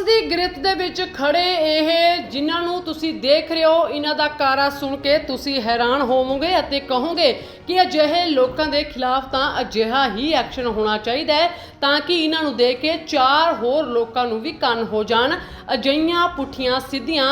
Police ਦੀ ਗ੍ਰਿਫਤ ਦੇ ਵਿੱਚ ਖੜੇ ਇਹ ਜਿਨ੍ਹਾਂ ਨੂੰ ਤੁਸੀਂ ਦੇਖ ਰਹੇ ਹੋ, ਇਹਨਾਂ ਦਾ ਕਾਰਾ ਸੁਣ ਕੇ ਤੁਸੀਂ ਹੈਰਾਨ ਹੋਵੋਗੇ ਅਤੇ ਕਹੋਗੇ ਕਿ ਅਜਿਹੇ ਲੋਕਾਂ ਦੇ ਖਿਲਾਫ ਤਾਂ ਅਜਿਹਾ ਹੀ ਐਕਸ਼ਨ ਹੋਣਾ ਚਾਹੀਦਾ ਹੈ ਤਾਂ ਕਿ ਇਹਨਾਂ ਨੂੰ ਦੇਖ ਕੇ ਚਾਰ ਹੋਰ ਲੋਕਾਂ ਨੂੰ ਵੀ ਕੰਨ ਹੋ ਜਾਣ। ਅਜਈਆਂ ਪੁੱਠੀਆਂ ਸਿੱਧੀਆਂ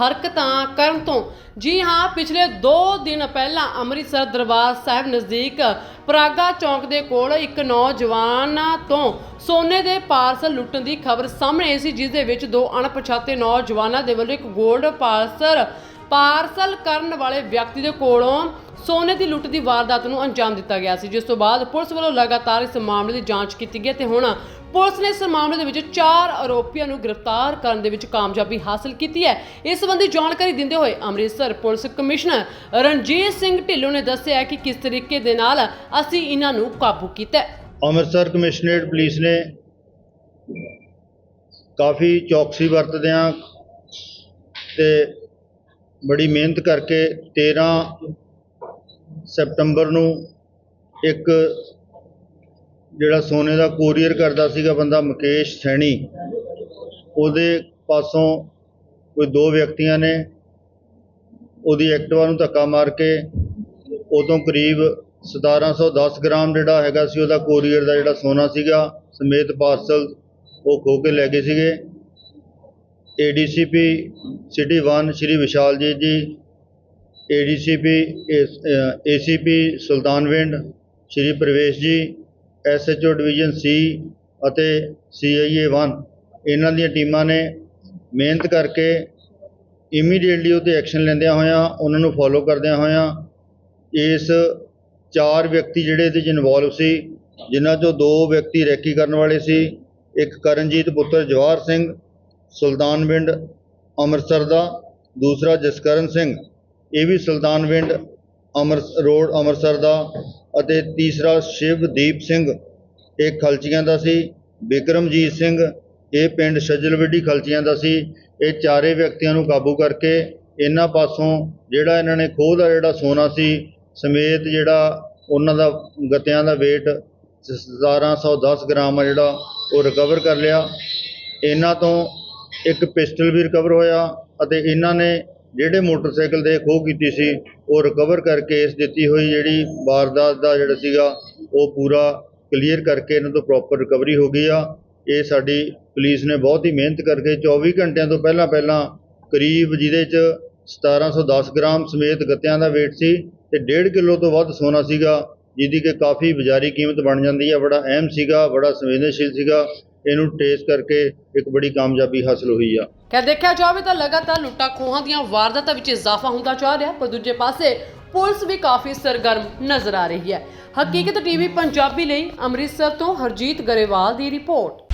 ਹਰਕਤਾਂ ਕਰਨ ਤੋਂ। ਜੀ ਹਾਂ, ਪਿਛਲੇ 2 ਦਿਨ ਪਹਿਲਾਂ ਅੰਮ੍ਰਿਤਸਰ ਦਰਬਾਰ ਸਾਹਿਬ ਨਜ਼ਦੀਕ ਪ੍ਰਾਗਾ ਚੌਂਕ ਦੇ ਕੋਲ ਇੱਕ ਨੌਜਵਾਨ ਤੋਂ ਸੋਨੇ ਦੇ ਪਾਰਸਲ ਲੁੱਟਣ ਦੀ ਖਬਰ ਸਾਹਮਣੇ ਆਈ ਸੀ, ਜਿਸ ਦੇ ਵਿੱਚ ਦੋ ਅਣਪਛਾਤੇ ਨੌਜਵਾਨਾਂ ਦੇ ਵੱਲੋਂ ਇੱਕ 골ਡ ਪਾਰਸਲ ਪਾਰਸਲ ਕਰਨ ਵਾਲੇ ਵਿਅਕਤੀ ਦੇ ਕੋਲੋਂ ਸੋਨੇ ਦੀ ਲੁੱਟ ਦੀ ਵਾਰਦਾਤ ਨੂੰ ਅੰਜਾਮ ਦਿੱਤਾ ਗਿਆ ਸੀ। ਜਿਸ ਤੋਂ ਬਾਅਦ ਪੁਲਿਸ ਵੱਲੋਂ ਲਗਾਤਾਰ ਇਸ ਮਾਮਲੇ ਦੀ ਜਾਂਚ ਕੀਤੀ ਗਈ ਤੇ ਹੁਣ ਪੁਲਿਸ ਨੇ ਇਸ ਮਾਮਲੇ ਦੇ ਵਿੱਚ ਚਾਰ ਆਰੋਪੀਆਂ ਨੂੰ ਗ੍ਰਿਫਤਾਰ ਕਰਨ ਦੇ ਵਿੱਚ ਕਾਮਯਾਬੀ ਹਾਸਲ ਕੀਤੀ ਹੈ। ਇਸ ਸੰਬੰਧੀ ਜਾਣਕਾਰੀ ਦਿੰਦੇ ਹੋਏ ਅੰਮ੍ਰਿਤਸਰ ਪੁਲਿਸ ਕਮਿਸ਼ਨਰ ਰਣਜੀਤ ਸਿੰਘ ਢਿੱਲੋਂ ਨੇ ਦੱਸਿਆ ਕਿ ਕਿਸ ਤਰੀਕੇ ਦੇ ਨਾਲ ਅਸੀਂ ਇਹਨਾਂ ਨੂੰ ਕਾਬੂ ਕੀਤਾ ਅੰਮ੍ਰਿਤਸਰ ਕਮਿਸ਼ਨਰੇਟ ਪੁਲਿਸ ਨੇ ਕਾਫੀ ਚੌਕਸੀ ਵਰਤਦਿਆਂ ਤੇ ਬੜੀ ਮਿਹਨਤ ਕਰਕੇ 13 ਸਤੰਬਰ ਨੂੰ ਇੱਕ ਜਿਹੜਾ ਸੋਨੇ ਦਾ ਕੋਰੀਅਰ ਕਰਦਾ ਸੀਗਾ ਬੰਦਾ ਮੁਕੇਸ਼ ਸੈਣੀ, ਉਹਦੇ ਪਾਸੋਂ ਕੋਈ ਦੋ ਵਿਅਕਤੀਆਂ ਨੇ ਉਹਦੀ ਐਕਟਿਵਾ ਨੂੰ ਧੱਕਾ ਮਾਰ ਕੇ ਉਦੋਂ ਕਰੀਬ 1710 ਗ੍ਰਾਮ ਜਿਹੜਾ ਹੈਗਾ ਸੀ ਉਹਦਾ ਕੋਰੀਅਰ ਦਾ ਜਿਹੜਾ ਸੋਨਾ ਸੀਗਾ, ਸਮੇਤ ਪਾਰਸਲ ਉਹ ਖੋ ਕੇ ਲੈ ਗਏ ਸੀਗੇ। ਏਡੀਸੀਪੀ ਸਿਟੀ 1 ਸ਼੍ਰੀ ਵਿਸ਼ਾਲਜੀਤ ਜੀ ਏਡੀਸੀਪੀ ਏਸੀਪੀ ਸੁਲਤਾਨਵਿੰਡ ਸ਼੍ਰੀ ਪ੍ਰਵੇਸ਼ ਜੀ ਐਸਐਚਓ ਡਿਵੀਜ਼ਨ ਸੀ ਅਤੇ ਸੀਆਈਏ 1 ਇਹਨਾਂ ਦੀਆਂ ਟੀਮਾਂ ਨੇ ਮਿਹਨਤ ਕਰਕੇ ਇਮੀਡੀਏਟਲੀ ਉਹਤੇ ਐਕਸ਼ਨ ਲੈਂਦਿਆਂ ਹੋਇਆਂ ਉਹਨਾਂ ਨੂੰ ਫੋਲੋ ਕਰਦਿਆਂ ਹੋਇਆਂ ਇਸ ਚਾਰ ਵਿਅਕਤੀ ਜਿਹੜੇ ਇਹਦੇ 'ਚ ਇਨਵੋਲਵ ਸੀ, ਜਿਨ੍ਹਾਂ 'ਚੋਂ ਦੋ ਵਿਅਕਤੀ ਰੈਕੀ ਕਰਨ ਵਾਲੇ ਸੀ, ਇੱਕ ਕਰਨਜੀਤ ਪੁੱਤਰ ਜਵਾਹਰ ਸਿੰਘ, ਸੁਲਤਾਨ ਪਿੰਡ ਅੰਮ੍ਰਿਤਸਰ ਦਾ, ਦੂਸਰਾ ਜਸਕਰਨ ਸਿੰਘ। ਇਹ ਵੀ ਸੁਲਤਾਨ ਪਿੰਡ ਅੰਮ੍ਰਿਤ, ਰੋਡ ਅੰਮ੍ਰਿਤਸਰ ਦਾ ਅਤੇ ਤੀਸਰਾ ਸ਼ਿਵਦੀਪ ਸਿੰਘ। ਇਹ ਖਲਚੀਆਂ ਦਾ ਸੀ। ਬਿਕਰਮਜੀਤ ਸਿੰਘ, ਇਹ ਪਿੰਡ ਸੱਜਲਵਿੱਡੀ ਖਲਚੀਆਂ ਦਾ ਸੀ। ਇਹ ਚਾਰੇ ਵਿਅਕਤੀਆਂ ਨੂੰ ਕਾਬੂ ਕਰਕੇ ਇਹਨਾਂ ਪਾਸੋਂ ਜਿਹੜਾ ਇਹਨਾਂ ਨੇ ਖੋਹ ਦਾ ਜਿਹੜਾ ਸੋਨਾ ਸੀ, ਸਮੇਤ ਜਿਹੜਾ ਉਹਨਾਂ ਦਾ ਗੱਤਿਆਂ ਦਾ weight 1710 ਗ੍ਰਾਮ ਆ ਜਿਹੜਾ, ਉਹ ਰਿਕਵਰ ਕਰ ਲਿਆ। ਇਹਨਾਂ ਤੋਂ ਇੱਕ ਪਿਸਟਲ ਵੀ ਰਿਕਵਰ ਹੋਇਆ ਅਤੇ ਇਹਨਾਂ ਨੇ ਜਿਹੜੇ ਮੋਟਰਸਾਈਕਲ ਦੇ ਖੋਹ ਕੀਤੀ ਸੀ, ਉਹ ਰਿਕਵਰ ਕਰਕੇ ਇਸ ਦਿੱਤੀ ਹੋਈ ਜਿਹੜੀ ਵਾਰਦਾਤ ਦਾ ਜਿਹੜਾ ਸੀਗਾ, ਉਹ ਪੂਰਾ ਕਲੀਅਰ ਕਰਕੇ ਇਹਨਾਂ ਤੋਂ ਪ੍ਰੋਪਰ ਰਿਕਵਰੀ ਹੋ ਗਈ ਆ। ਇਹ ਸਾਡੀ ਪੁਲਿਸ ਨੇ ਬਹੁਤ ਹੀ ਮਿਹਨਤ ਕਰਕੇ 24 ਘੰਟਿਆਂ ਤੋਂ ਪਹਿਲਾਂ ਪਹਿਲਾਂ ਕਰੀਬ ਜਿਹਦੇ ਚ 1710 ਗ੍ਰਾਮ ਸਮੇਤ ਗੱਤਿਆਂ ਦਾ weight ਸੀ ਤੇ 1.5 ਕਿਲੋ ਤੋਂ ਵੱਧ ਸੋਨਾ ਸੀਗਾ, ਜਿਹਦੀ ਕਿ ਕਾਫੀ ਬਾਜ਼ਾਰੀ ਕੀਮਤ ਬਣ ਜਾਂਦੀ ਹੈ ਬੜਾ ਅਹਿਮ ਸੀਗਾ, ਬੜਾ ਸੰਵੇਦਨਸ਼ੀਲ ਸੀਗਾ। ਇਹਨੂੰ ਟੇਸ ਕਰਕੇ ਇੱਕ ਬੜੀ ਕਾਮਯਾਬੀ ਹਾਸਲ ਹੋਈ ਆ। ਕਿ ਦੇਖਿਆ ਜਾਵੇ ਤਾਂ ਲਗਾਤਾਰ ਲੁੱਟਾਂ ਖੋਹਾਂ ਦੀਆਂ ਵਾਰਦਾਤਾਂ ਵਿੱਚ ਇਜ਼ਾਫਾ ਹੁੰਦਾ ਜਾ ਰਿਹਾ, ਪਰ ਦੂਜੇ ਪਾਸੇ ਪੁਲਿਸ ਵੀ ਕਾਫੀ ਸਰਗਰਮ ਨਜ਼ਰ ਆ ਰਹੀ ਹੈ। ਹਕੀਕਤ ਟੀਵੀ ਪੰਜਾਬੀ ਲਈ ਅੰਮ੍ਰਿਤਸਰ ਤੋਂ ਹਰਜੀਤ ਗਰੇਵਾਲ ਦੀ ਰਿਪੋਰਟ।